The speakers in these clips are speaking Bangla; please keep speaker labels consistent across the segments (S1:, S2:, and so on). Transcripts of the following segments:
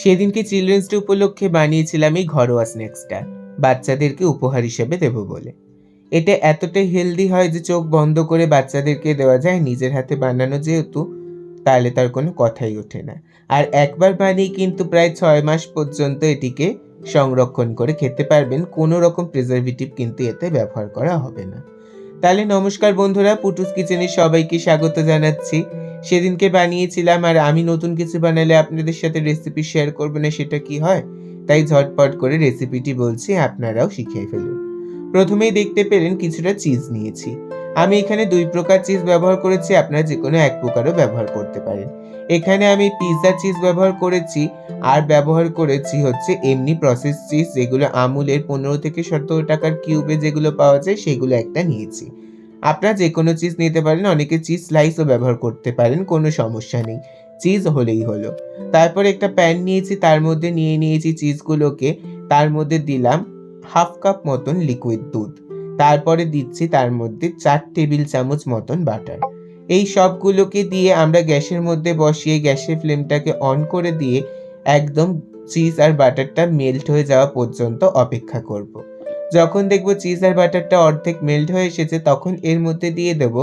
S1: সেদিনকে চিলড্রেন্স ডে উপলক্ষে বানিয়েছিলাম এই ঘরোয়া স্ন্যাক্সটা, বাচ্চাদেরকে উপহার হিসেবে দেব বলে। এটা এতটাই হেলদি হয় যে চোখ বন্ধ করে বাচ্চাদেরকে দেওয়া যায় নিজের হাতে বানানো যেহেতু, তাহলে তার কোনো কথাই ওঠে না। আর একবার বানিয়ে কিন্তু প্রায় ছয় মাস পর্যন্ত এটিকে সংরক্ষণ করে খেতে পারবেন, কোনো রকম প্রিজারভেটিভ কিন্তু এতে ব্যবহার করা হবে না। তাহলে নমস্কার বন্ধুরা, পুটুস কিচেনে সবাইকে স্বাগত জানাচ্ছি। সেদিনকে বানিয়েছিলাম আর আমি নতুন কিছু বানালে আপনাদের সাথে রেসিপি শেয়ার করব না, সেটা কি হয়? তাই ঝটপট করে রেসিপিটি বলছি, আপনারাও শিখিয়ে ফেলুন। প্রথমেই দেখতে পেলেন কিছুটা চিজ নিয়েছি। আমি এখানে দুই প্রকার চিজ ব্যবহার করেছি, আপনারা যে কোনো এক প্রকারও ব্যবহার করতে পারেন। এখানে আমি পিৎজা চিজ ব্যবহার করেছি আর ব্যবহার করেছি হচ্ছে এমনি প্রসেস চিজ যেগুলো আমুলের পনেরো থেকে সতেরো টাকার কিউবে যেগুলো পাওয়া যায়, সেগুলো একটা নিয়েছি। আপনারা যে কোনো চিজ নিতে পারেন, অনেকে চিজ স্লাইসও ব্যবহার করতে পারেন, কোনো সমস্যা নেই। চিজ হলেই হলো। তারপর একটা প্যান নিয়েছি, তার মধ্যে নিয়ে নিয়েছি চিজগুলোকে তার মধ্যে দিলাম হাফ কাপ মতন লিকুইড দুধ। তারপরে দিচ্ছি তার মধ্যে চার টেবিল চামচ মতন বাটার এই সবগুলোকে দিয়ে আমরা গ্যাসের মধ্যে বসিয়ে, গ্যাসের ফ্লেমটাকে অন করে দিয়ে একদম চিজ আর বাটারটা মেল্ট হয়ে যাওয়া পর্যন্ত অপেক্ষা করব। যখন দেখব চিজ আর বাটারটা অর্ধেক মেল্ট হয়ে এসেছে, তখন এর মধ্যে দিয়ে দেব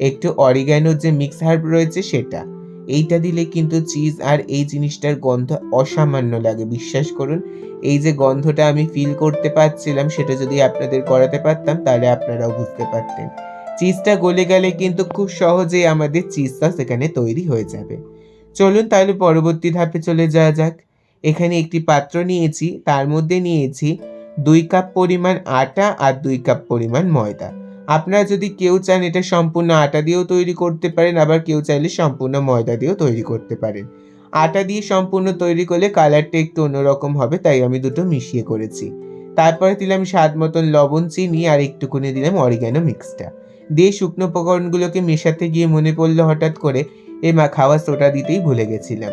S1: একটু অরিগ্যানোর যে মিক্স হার্ব রয়েছে সেটা। এইটা দিলে কিন্তু চিজ আর এই জিনিসটার গন্ধ অসামান্য লাগে, বিশ্বাস করুন। এই যে গন্ধটা আমি ফিল করতে পারছিলাম, সেটা যদি আপনাদের করাতে পারতাম, তাহলে আপনারাও বুঝতে পারতেন। চিজটা গলে গেলে কিন্তু খুব সহজেই আমাদের চিজ সস এখানে তৈরি হয়ে যাবে। চলুন তাহলে পরবর্তী ধাপে চলে যাওয়া যাক। এখানে একটি পাত্র নিয়েছি, তার মধ্যে নিয়েছি দুই কাপ পরিমাণ আটা আর দুই কাপ পরিমাণ ময়দা। আপনারা যদি কেউ চান এটা সম্পূর্ণ আটা দিয়েও তৈরি করতে পারেন, আবার কেউ চাইলে সম্পূর্ণ ময়দা দিয়েও তৈরি করতে পারেন। আটা দিয়ে সম্পূর্ণ তৈরি করলে কালারটা একটু অন্যরকম হবে, তাই আমি দুটো মিশিয়ে করেছি। তারপরে দিলাম স্বাদ মতন লবণ, চিনি আর একটুকুনি দিলাম অরিগ্যানো মিক্সটা। দিয়ে শুকনো উপকরণগুলোকে মেশাতে গিয়ে মনে পড়ল হঠাৎ করে এ মা খাওয়ার সোটা দিতেই ভুলে গেছিলাম।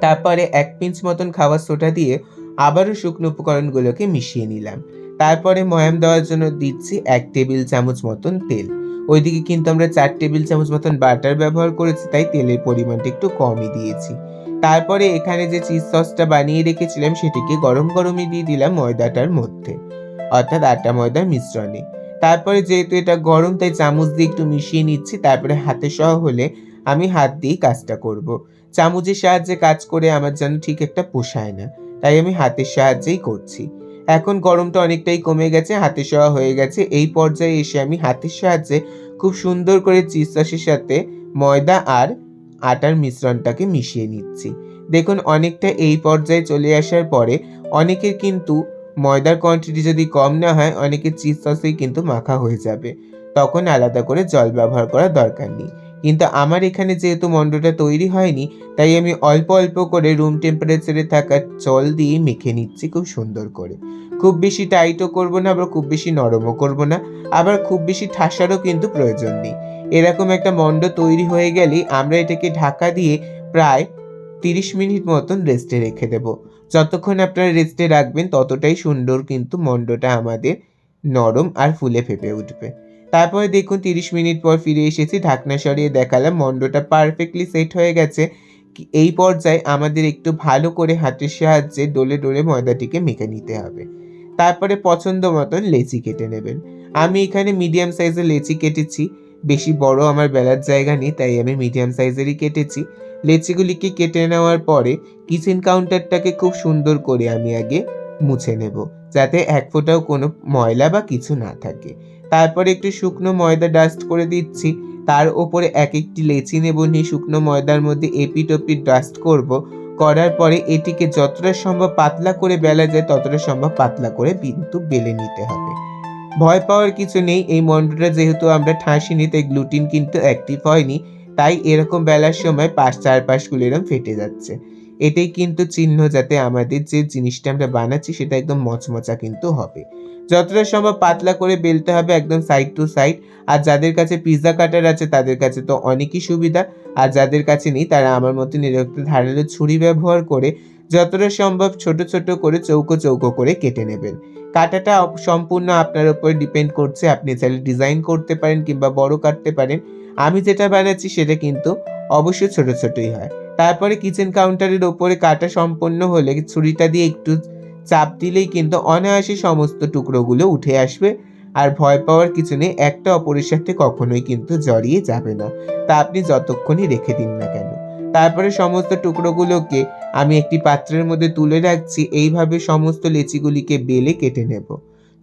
S1: তারপরে এক পিঞ্চ মতন খাওয়ার সোটা দিয়ে আবারও শুকনো উপকরণগুলোকে মিশিয়ে নিলাম। তারপরে ময়াম দেওয়ার জন্য দিচ্ছি এক টেবিল চামচ মতন তেল। ওইদিকে কিন্তু আমরা চার টেবিল চামচ মতন বাটার ব্যবহার করেছি, তাই তেলের পরিমাণটা একটু কমই দিয়েছি। তারপরে এখানে যে চিজ সসটা বানিয়ে রেখেছিলাম, সেটিকে গরম গরমই দিয়ে দিলাম ময়দাটার মধ্যে, অর্থাৎ আটা ময়দার মিশ্রণে। তারপরে যেহেতু এটা গরম, তাই চামচ দিয়ে একটু মিশিয়ে নিচ্ছি, তারপরে হাতে সহ হলে আমি হাত দিয়েই কাজটা করব। চামচের সাহায্যে কাজ করে আমার যেন ঠিক একটা পোষায় না। তাই আমি হাতের সাহায্যেই করছি। এখন গরমটা অনেকটাই কমে গেছে, হাতে সওয়া হয়ে গেছে। এই পর্যায়ে এসে আমি হাতের সাহায্যে খুব সুন্দর করে চিজ সসের সাথে ময়দা আর আটার মিশ্রণটাকে মিশিয়ে নিচ্ছি। দেখুন, অনেকটা এই পর্যায়ে চলে আসার পরে অনেকের কিন্তু ময়দার কোয়ান্টিটি যদি কম না হয় অনেকের চিজ সসেই কিন্তু মাখা হয়ে যাবে। তখন আলাদা করে জল ব্যবহার করার দরকার নেই। কিন্তু আমার এখানে যেহেতু মণ্ডটা তৈরি হয়নি, তাই আমি অল্প অল্প করে রুম টেম্পারেচারে থাকা জল দিয়ে মেখে নিচ্ছি খুব সুন্দর করে। খুব বেশি টাইটও করব না, আবার খুব বেশি নরমও করব না, আবার খুব বেশি ঠাসারও কিন্তু প্রয়োজন নেই। এরকম একটা মণ্ড তৈরি হয়ে গেলেই আমরা এটাকে ঢাকা দিয়ে প্রায় তিরিশ মিনিট মতন রেস্টে রেখে দেব। যতক্ষণ আপনারা রেস্টে রাখবেন, ততটাই সুন্দর কিন্তু মণ্ডটা আমাদের নরম আর ফুলে ফেপে উঠবে। তারপরে দেখুন তিরিশ মিনিট পর ফিরে এসেছি, ঢাকনা সরিয়ে দেখালাম মণ্ডটা পারফেক্টলি সেট হয়ে গেছে। এই পর্যায়ে আমাদের একটু ভালো করে হাতের সাহায্যে ডলে ডোলে ময়দাটিকে মেখে নিতে হবে। তারপরে পছন্দ মতন লেচি কেটে নেবেন। আমি এখানে মিডিয়াম সাইজের লেচি কেটেছি, বেশি বড় আমার বেলার জায়গা নেই, তাই আমি মিডিয়াম সাইজেরই কেটেছি। লেচিগুলিকে কেটে নেওয়ার পরে কিচেন কাউন্টারটাকে খুব সুন্দর করে আমি আগে মুছে নেব, যাতে এক ফোঁটাও কোনো ময়লা বা কিছু না থাকে। তারপরে একটু শুকনো ময়দা ডাস্ট করে দিচ্ছি। তার ওপরে এক একটি লেচি নেব নিয়ে শুকনো ময়দার মধ্যে এপিট ওপিট ডাস্ট করব। করার পরে এটিকে যতটা সম্ভব পাতলা করে বেলা যায়, ততটা সম্ভব পাতলা করে কিন্তু বেলে নিতে হবে। ভয় পাওয়ার কিছু নেই, এই মন্ডটা যেহেতু আমরা ঠাসিনি, তাই গ্লুটিন কিন্তু অ্যাক্টিভ হয়নি, তাই এরকম বেলার সময় পাশ চারপাশগুলো এরকম ফেটে যাচ্ছে। এটাই কিন্তু চিহ্ন যাতে আমাদের যে জিনিসটা আমরা বানাচ্ছি সেটা একদম মচমচা কিন্তু হবে। যতটা সম্ভব পাতলা করে বেলতে হবে একদম সাইড টু সাইড আর যাদের কাছে পিৎজা কাটার আছে, তাদের কাছে তো অনেকই সুবিধা। আর যাদের কাছে নেই, তারা আমার মতো নিরক্ত ধারালো ছুরি ব্যবহার করে যতটা সম্ভব ছোট ছোট করে চৌকো চৌকো করে কেটে নেবেন। কাটাটা সম্পূর্ণ আপনার উপর ডিপেন্ড করছে। আপনি চাইলে ডিজাইন করতে পারেন কিংবা বড় কাটতে পারেন। আমি যেটা বানাচ্ছি সেটা কিন্তু অবশ্যই ছোট, ছোটই হয়। তারপরে কিচেন কাউন্টারের ওপরে কাটা সম্পন্ন হলে ছুরিটা দিয়ে একটু চাপ দিলেই কিন্তু অনায়াসে সমস্ত টুকরোগুলো উঠে আসবে। আর ভয় পাওয়ার কিছু নেই, একটা অপরের সাথে কখনোই কিন্তু জড়িয়ে যাবে না। তা আপনি যতক্ষণই রেখে দিন না কেন। তারপরে সমস্ত টুকরোগুলোকে আমি একটি পাত্রের মধ্যে তুলে রাখছি, এইভাবে সমস্ত লেচিগুলিকে বেলে কেটে নেব।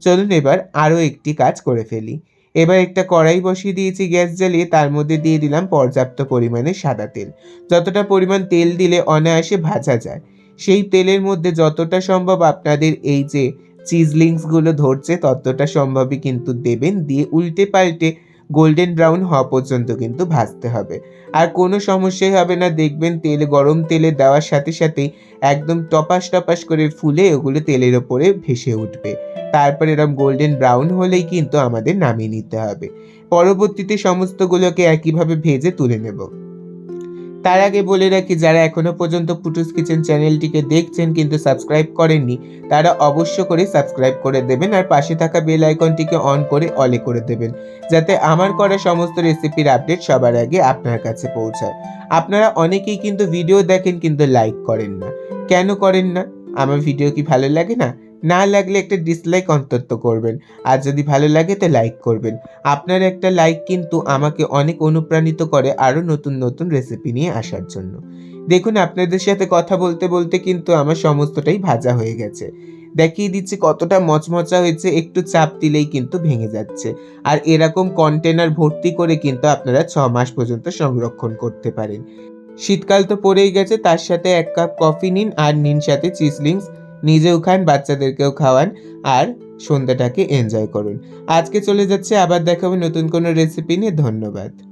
S1: চলুন এবার আরও একটি কাজ করে ফেলি। এবার একটা কড়াই বসিয়ে দিয়েছি গ্যাস জ্বালিয়ে, তার মধ্যে দিয়ে দিলাম পর্যাপ্ত পরিমাণে সাদা তেল। যতটা পরিমাণ তেল দিলে অনায়াসে ভাজা যায়। সেই তেলের মধ্যে যতটা সম্ভব আপনাদের এই যে চিজলিংসগুলো ধরছে, ততটা সম্ভবই কিন্তু দেবেন। দিয়ে উল্টে পাল্টে গোল্ডেন ব্রাউন হওয়া পর্যন্ত কিন্তু ভাজতে হবে। আর কোনো সমস্যাই হবে না, দেখবেন তেল, গরম তেলে দেওয়ার সাথে সাথেই একদম টপাস টপাস করে ফুলে ওগুলো তেলের ওপরে ভেসে উঠবে। তারপর এরকম গোল্ডেন ব্রাউন হলেই কিন্তু আমাদের নামিয়ে নিতে হবে। পরবর্তীতে সমস্তগুলোকে একইভাবে ভেজে তুলে নেব। তার আগে বলে রাখি, যারা এখনও পর্যন্ত পুটুস কিচেন চ্যানেলটিকে দেখছেন কিন্তু সাবস্ক্রাইব করেননি, তারা অবশ্য করে সাবস্ক্রাইব করে দেবেন আর পাশে থাকা বেল আইকনটিকে অন করে অলে করে দেবেন, যাতে আমার করা সমস্ত রেসিপির আপডেট সবার আগে আপনার কাছে পৌঁছায়। আপনারা অনেকেই কিন্তু ভিডিও দেখেন কিন্তু লাইক করেন না। কেন করেন না? আমার ভিডিও কি ভালো লাগে না? না লাগলে একটা ডিসলাইক অন্তত করবেন। আর যদি ভালো লাগে তো লাইক করবেন। আপনার একটা লাইক কিন্তু আমাকে অনেক অনুপ্রাণিত করে আরও নতুন নতুন রেসিপি নিয়ে আসার জন্য। দেখুন, আপনাদের সাথে কথা বলতে বলতে কিন্তু আমার সমস্তটাই ভাজা হয়ে গেছে। দেখিয়ে দিচ্ছি কতটা মচমচা হয়েছে, একটু চাপ দিলেই কিন্তু ভেঙে যাচ্ছে। আর এরকম কন্টেনার ভর্তি করে কিন্তু আপনারা ছ মাস পর্যন্ত সংরক্ষণ করতে পারেন। শীতকাল তো পড়েই গেছে, তার সাথে এক কাপ কফি নিন আর নিন সাথে চিজলিংস নিজেও খান, বাচ্চাদেরকেও খাওয়ান আর সন্ধ্যাটাকে এনজয় করুন। আজকে চলে যাচ্ছে, আবার দেখাবো নতুন কোনো রেসিপি নিয়ে। ধন্যবাদ।